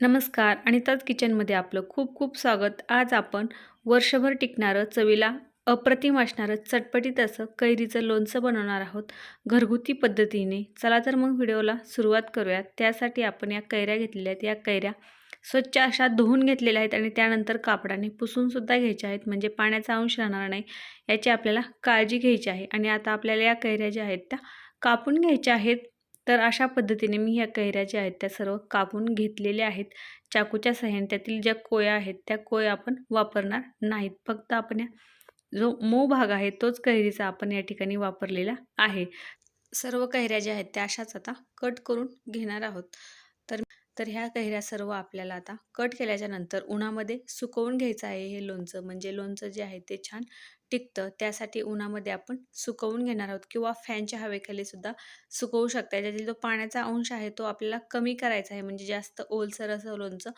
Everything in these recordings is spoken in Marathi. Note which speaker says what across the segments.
Speaker 1: नमस्कार अनिताज किचनमध्ये आपलं खूप खूप स्वागत. आज आपण वर्षभर टिकणारं चवीला अप्रतिम असणारं चटपटीत असं कैरीचं लोणचं बनवणार आहोत घरगुती पद्धतीने. चला तर मग व्हिडिओला सुरुवात करूयात. त्यासाठी आपण या कैऱ्या घेतलेल्या आहेत. या कैऱ्या स्वच्छ अशा धुवून घेतलेल्या आहेत आणि त्यानंतर कापडाने पुसूनसुद्धा घ्यायच्या आहेत. म्हणजे पाण्याचा अंश राहणार नाही याची आपल्याला काळजी घ्यायची आहे. आणि आता आपल्याला या कैऱ्या ज्या आहेत त्या कापून घ्यायच्या आहेत. तर अशा पद्धतीने मी ह्या कैऱ्या ज्या आहेत त्या सर्व कापून घेतलेल्या आहेत. चाकूच्या सहाय्याने त्यातील ज्या कोया आहेत त्या कोया आपण वापरणार नाहीत. फक्त आपण या जो मऊ भाग आहे तोच कैरीचा आपण या ठिकाणी वापरलेला आहे. सर्व कैऱ्या ज्या आहेत त्या अशाच आता कट करून घेणार आहोत. तर ह्या कैऱ्या सर्व आपल्याला आता कट केल्याच्यानंतर उन्हामध्ये सुकवून घ्यायचं आहे हे लोणचं. म्हणजे लोणचं जे आहे ते छान टिकतं. त्यासाठी उन्हामध्ये आपण सुकवून घेणार आहोत किंवा फॅनच्या हवेखाली सुद्धा सुकवू शकता. ज्यातील जो पाण्याचा अंश आहे तो आपल्याला कमी करायचा आहे. म्हणजे जास्त ओलसर असं लोणचं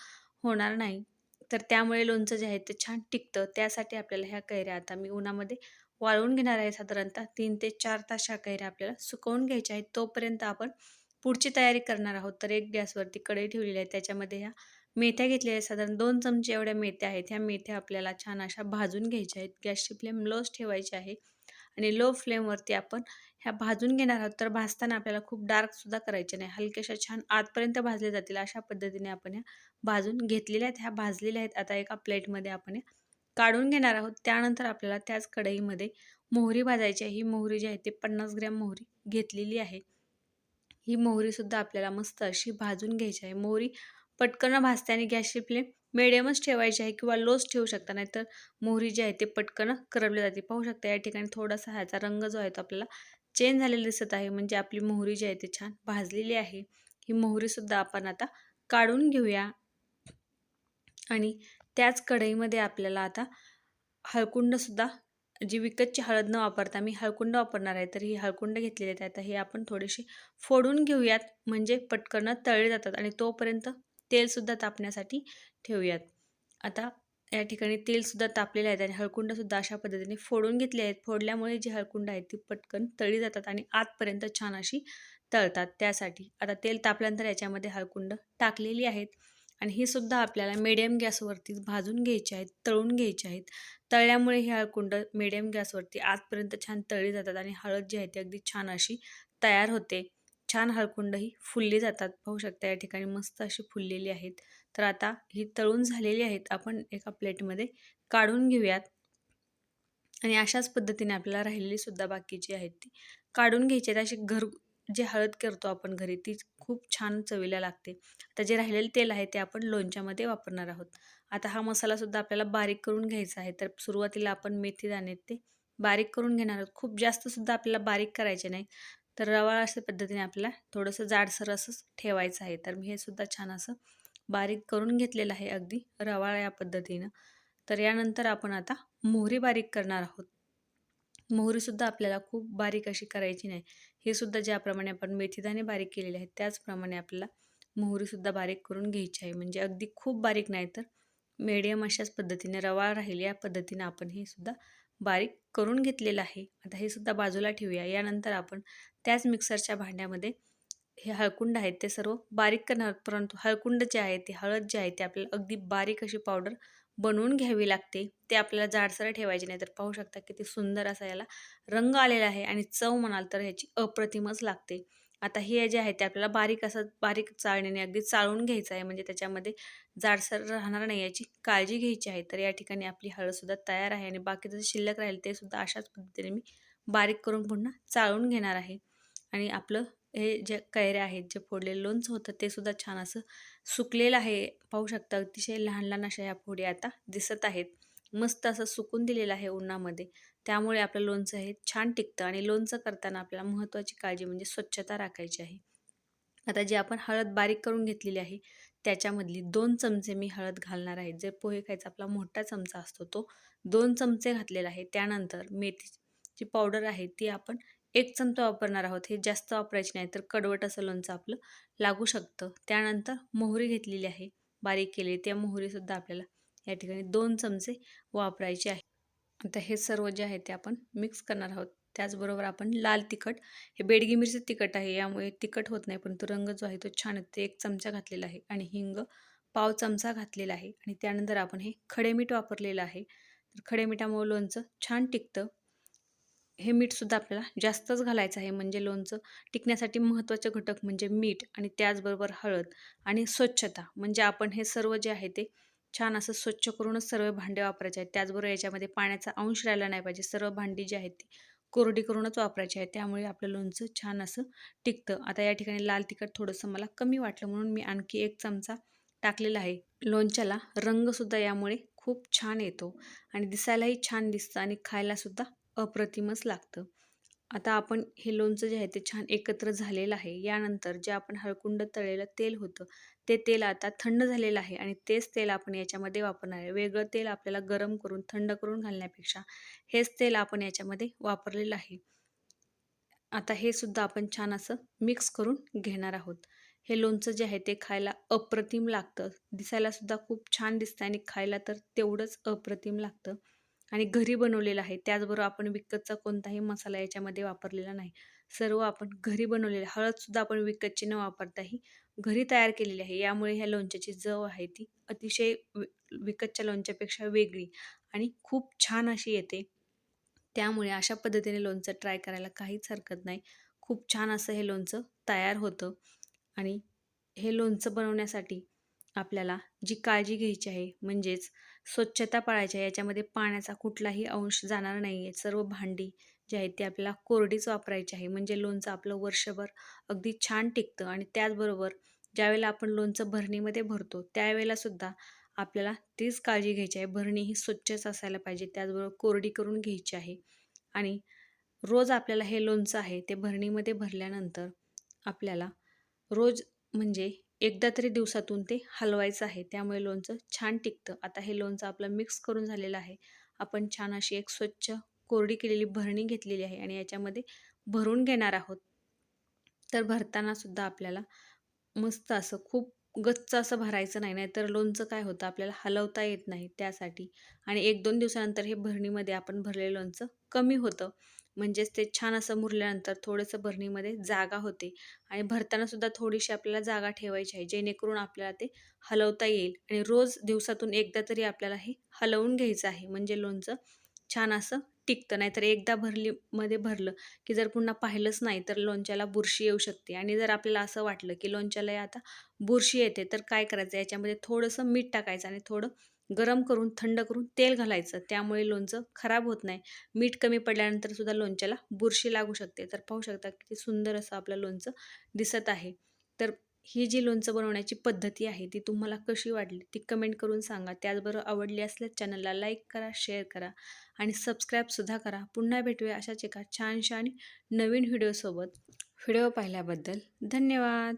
Speaker 1: होणार नाही. तर त्यामुळे लोणचं जे आहे ते छान टिकतं. त्यासाठी आपल्याला ह्या कैऱ्या आता मी उन्हामध्ये वाळवून घेणार आहे. साधारणतः तीन ते चार तास ह्या कैऱ्या आपल्याला सुकवून घ्यायच्या आहेत. तोपर्यंत आपण पुढची तयारी करणार आहोत. तर एक गॅसवरती कढई ठेवलेली आहे. त्याच्यामध्ये ह्या मेथ्या घेतलेल्या आहेत. साधारण दोन चमचे एवढ्या मेथ्या आहेत. ह्या मेथ्या आपल्याला छान अशा भाजून घ्यायच्या आहेत. गॅसची फ्लेम लोच ठेवायची आहे. आणि लो फ्लेमवरती आपण ह्या भाजून घेणार आहोत. तर भाजताना आपल्याला खूप डार्कसुद्धा करायचे नाही. हलक्याशा छान आतपर्यंत भाजले जातील. अशा पद्धतीने आपण ह्या भाजून घेतलेल्या आहेत. ह्या भाजलेल्या आहेत. आता एका प्लेटमध्ये आपण काढून घेणार आहोत. त्यानंतर आपल्याला त्याच कढईमध्ये मोहरी भाजायची आहे. ही मोहरी जी आहे ते पन्नास ग्रॅम मोहरी घेतलेली आहे. ही मोहरीसुद्धा आपल्याला मस्त अशी भाजून घ्यायची आहे. मोहरी पटकन भाजते आणि गॅसची फ्लेम मिडियमच ठेवायची आहे किंवा लोच ठेवू शकता नाहीतर मोहरी जी आहे ते पटकन करपली जाते. पाहू शकता या ठिकाणी थोडासा ह्याचा रंग जो आहे तो आपल्याला चेंज झालेला दिसत आहे. म्हणजे आपली मोहरी जी आहे ती छान भाजलेली आहे. ही मोहरीसुद्धा आपण आता काढून घेऊया. आणि त्याच कढईमध्ये आपल्याला आता हळकुंडसुद्धा जी विकतची हळद न वापरता मी हळकुंड वापरणार आहे तर ही हळकुंड घेतलेली आहेत. आता हे आपण थोडेसे फोडून घेऊयात म्हणजे पटकन तळले जातात आणि तोपर्यंत तेलसुद्धा तापण्यासाठी ठेवूयात. आता या ठिकाणी तेलसुद्धा तापलेले आहेत आणि हळकुंडसुद्धा अशा पद्धतीने फोडून घेतले आहेत. फोडल्यामुळे जी हळकुंड आहेत ती पटकन तळली जातात आणि आतपर्यंत छान अशी तळतात. त्यासाठी आता तेल तापल्यानंतर याच्यामध्ये हळकुंड टाकलेली आहेत. आणि ही सुद्धा आपल्याला मिडियम गॅसवरतीच भाजून घ्यायचे आहेत तळून घ्यायचे आहेत. तळल्यामुळे ही हळकुंड मिडियम गॅसवरती आजपर्यंत छान तळली जातात आणि हळद जी आहे ती अगदी छान अशी तयार होते. छान हळकुंड ही फुलली जातात. पाहू शकता या ठिकाणी मस्त अशी फुललेली आहेत. तर आता ही तळून झालेली आहेत. आपण एका प्लेटमध्ये काढून घेऊयात. आणि अशाच पद्धतीने आपल्याला राहिलेली सुद्धा बाकीची आहेत ती काढून घ्यायची आहेत. अशी घर जे हळद करतो आपण घरी ती खूप छान चवीला लागते. आता जे राहिलेलं तेल आहे ते आपण लोणच्यामध्ये वापरणार आहोत. आता हा मसालासुद्धा आपल्याला बारीक करून घ्यायचा आहे. तर सुरुवातीला आपण मेथी दाणे ते बारीक करून घेणार आहोत. खूप जास्तसुद्धा आपल्याला बारीक करायचे नाही. तर रवाळ अशा पद्धतीने आपल्याला थोडंसं जाडसर असंच ठेवायचं आहे. तर मी हे सुद्धा छान असं बारीक करून घेतलेलं आहे अगदी रवाळ या पद्धतीनं. तर यानंतर आपण आता मोहरी बारीक करणार आहोत. मोहरीसुद्धा आपल्याला खूप बारीक अशी करायची नाही. हे सुद्धा ज्याप्रमाणे आपण मेथीदाणे बारीक केलेले आहेत त्याचप्रमाणे आपल्याला मोहरीसुद्धा बारीक करून घ्यायची आहे. म्हणजे अगदी खूप बारीक नाही तर मीडियम अशाच पद्धतीने रवा राहील या पद्धतीने आपण हे सुद्धा बारीक करून घेतलेलं आहे. आता हे सुद्धा बाजूला ठेवूया. यानंतर आपण त्याच मिक्सरच्या भांड्यामध्ये हे हळकुंड आहेत ते सर्व बारीक करणार परंतु हळकुंड जे आहे ते हळद जे आहे ते आपल्याला अगदी बारीक अशी पावडर बनवून घ्यावी लागते. ते आपल्याला जाडसर ठेवायचे नाही तर पाहू शकता किती सुंदर असा याला रंग आलेला आहे आणि चव म्हणाल तर ह्याची अप्रतिमच लागते. आता हे जे आहे ते आपल्याला बारीक असं बारीक चाळणीने अगदी चाळून घ्यायचं आहे. म्हणजे त्याच्यामध्ये जाडसर राहणार नाही याची काळजी घ्यायची आहे. तर या ठिकाणी आपली हळदसुद्धा तयार आहे आणि बाकीचं जे शिल्लक राहील ते सुद्धा अशाच पद्धतीने मी बारीक करून पुन्हा चाळून घेणार आहे. आणि आपलं हे जे कैऱ्या आहेत जे फोडलेलं लोणचं होतं ते सुद्धा छान असं सुकलेलं आहे. पाहू शकता अतिशय लहान लहान अशा ह्या फोडी आता दिसत आहेत. मस्त असं सुकून दिलेलं आहे उन्हामध्ये. त्यामुळे आपलं लोणचं हे छान टिकतं आणि लोणचं करताना आपल्याला महत्त्वाची काळजी म्हणजे स्वच्छता राखायची आहे. आता जी आपण हळद बारीक करून घेतलेली आहे त्याच्यामधली दोन चमचे मी हळद घालणार आहे. जे पोहे खायचा आपला मोठा चमचा असतो तो दोन चमचे घातलेला आहे. त्यानंतर मेथीची पावडर आहे ती आपण एक चमचा वापरणार आहोत. हे जास्त वापरायचे नाही तर कडवट असं लोणचं आपलं लागू शकतं. त्यानंतर मोहरी घेतलेली आहे. बारीक केली त्या मोहरीसुद्धा आपल्याला या ठिकाणी दोन चमचे वापरायचे आहे. आता हे सर्व जे आहे ते आपण मिक्स करणार आहोत. त्याचबरोबर आपण लाल तिखट हे बेडगी मिरची तिखट आहे. यामुळे तिखट होत नाही परंतु रंग जो आहे तो छान येतो एक चमचा घातलेला आहे आणि हिंग पाव चमचा घातलेला आहे. आणि त्यानंतर आपण हे खडे मीठ वापरलेलं आहे. तर खडे मिठामुळे लोणचं छान टिकतं. हे मीठसुद्धा आपल्याला जास्तच घालायचं आहे. म्हणजे लोणचं टिकण्यासाठी महत्त्वाचे घटक म्हणजे मीठ आणि त्याचबरोबर हळद आणि स्वच्छता. म्हणजे आपण हे सर्व जे आहे ते छान असं स्वच्छ करूनच सर्व भांडे वापरायचे आहेत. त्याचबरोबर याच्यामध्ये पाण्याचा अंश राहिला नाही पाहिजे. सर्व भांडी जी आहेत ती कोरडी करूनच वापरायची आहे. त्यामुळे आपलं लोणचं छान असं टिकतं. आता या ठिकाणी लाल तिखट थोडंसं मला कमी वाटलं म्हणून मी आणखी एक चमचा टाकलेला आहे. लोणच्याला रंगसुद्धा यामुळे खूप छान येतो आणि दिसायलाही छान दिसतं आणि खायलासुद्धा अप्रतिमच लागतं. आता आपण हे लोणचं जे आहे ते छान एकत्र झालेलं आहे. यानंतर जे आपण हळकुंड तळलेलं तेल होतं ते तेल आता थंड झालेलं आहे आणि तेच तेल आपण याच्यामध्ये वापरणार आहे. वेगळं तेल आपल्याला गरम करून थंड करून घालण्यापेक्षा हेच तेल आपण याच्यामध्ये वापरलेलं आहे. आता हे सुद्धा आपण छान असं मिक्स करून घेणार आहोत. हे लोणचं जे आहे ते खायला अप्रतिम लागतं. दिसायला सुद्धा खूप छान दिसतं आणि खायला तर तेवढंच अप्रतिम लागतं. आणि घरी बनवलेलं आहे. त्याचबरोबर आपण विकतचा कोणताही मसाला याच्यामध्ये वापरलेला नाही. सर्व आपण घरी बनवलेलं हळदसुद्धा आपण विकतची न वापरताही घरी तयार केलेली आहे. यामुळे ह्या लोणच्याची चव आहे ती अतिशय विकतच्या लोणच्यापेक्षा वेगळी आणि खूप छान अशी येते. त्यामुळे अशा पद्धतीने लोणचं ट्राय करायला काहीच हरकत नाही. खूप छान असं हे लोणचं तयार होतं आणि हे लोणचं बनवण्यासाठी आपल्याला जी काळजी घ्यायची आहे म्हणजेच स्वच्छता पाळायची आहे याच्यामध्ये पाण्याचा कुठलाही अंश जाणार नाही आहे सर्व भांडी जी आहेत ती आपल्याला कोरडीच वापरायची आहे. म्हणजे लोणचं आपलं वर्षभर अगदी छान टिकतं आणि त्याचबरोबर ज्यावेळेला आपण लोणचं भरणीमध्ये भरतो त्यावेळेलासुद्धा आपल्याला तीच काळजी घ्यायची आहे. भरणी ही स्वच्छच असायला पाहिजे त्याचबरोबर कोरडी करून घ्यायची आहे. आणि रोज आपल्याला हे लोणचं आहे ते भरणीमध्ये भरल्यानंतर आपल्याला रोज म्हणजे एकदा तरी दिवसातून ते हलवायचं आहे. त्यामुळे लोणचं छान टिकतं. आता हे लोणचं आपलं मिक्स करून झालेलं आहे. आपण छान अशी एक स्वच्छ कोरडी केलेली भरणी घेतलेली आहे आणि याच्यामध्ये भरून घेणार आहोत. तर भरताना सुद्धा आपल्याला मस्त असं खूप गच्च असं भरायचं नाही. नाहीतर लोणचं काय होतं? आपल्याला हलवता येत नाही त्यासाठी. आणि एक दोन दिवसानंतर हे भरणीमध्ये आपण भरलेलं लोणचं कमी होतं. म्हणजेच ते छान असं मुरल्यानंतर थोडंसं भरणीमध्ये जागा होते. आणि भरताना सुद्धा थोडीशी आपल्याला जागा ठेवायची आहे जेणेकरून आपल्याला ते हलवता येईल. आणि रोज दिवसातून एकदा तरी आपल्याला हे हलवून घ्यायचं आहे. म्हणजे लोणचं छान असं टिकतं नाहीतर एकदा भरली मध्ये भरलं की जर पुन्हा पाहिलंच नाही तर लोणच्याला बुरशी येऊ शकते. आणि जर आपल्याला असं वाटलं की लोणच्याला आता बुरशी येते तर काय करायचं? याच्यामध्ये थोडंसं मीठ टाकायचं आणि थोडं गरम करून थंड करून तेल घालायचं. त्यामुळे लोणचं खराब होत नाही. मीठ कमी पडल्यानंतर सुद्धा लोणच्याला बुरशी लागू शकते. तर पाहू शकता किती सुंदर असं आपलं लोणचं दिसत आहे. तर ही जी लोणचं बनवण्याची पद्धती आहे ती तुम्हाला कशी वाटली ती कमेंट करून सांगा. त्याचबरोबर आवडली असल्यास चॅनलला लाईक करा शेअर करा आणि सबस्क्राईबसुद्धा करा. पुन्हा भेटूया अशाच एका छानशा आणि नवीन व्हिडिओसोबत. व्हिडिओ पाहिल्याबद्दल धन्यवाद.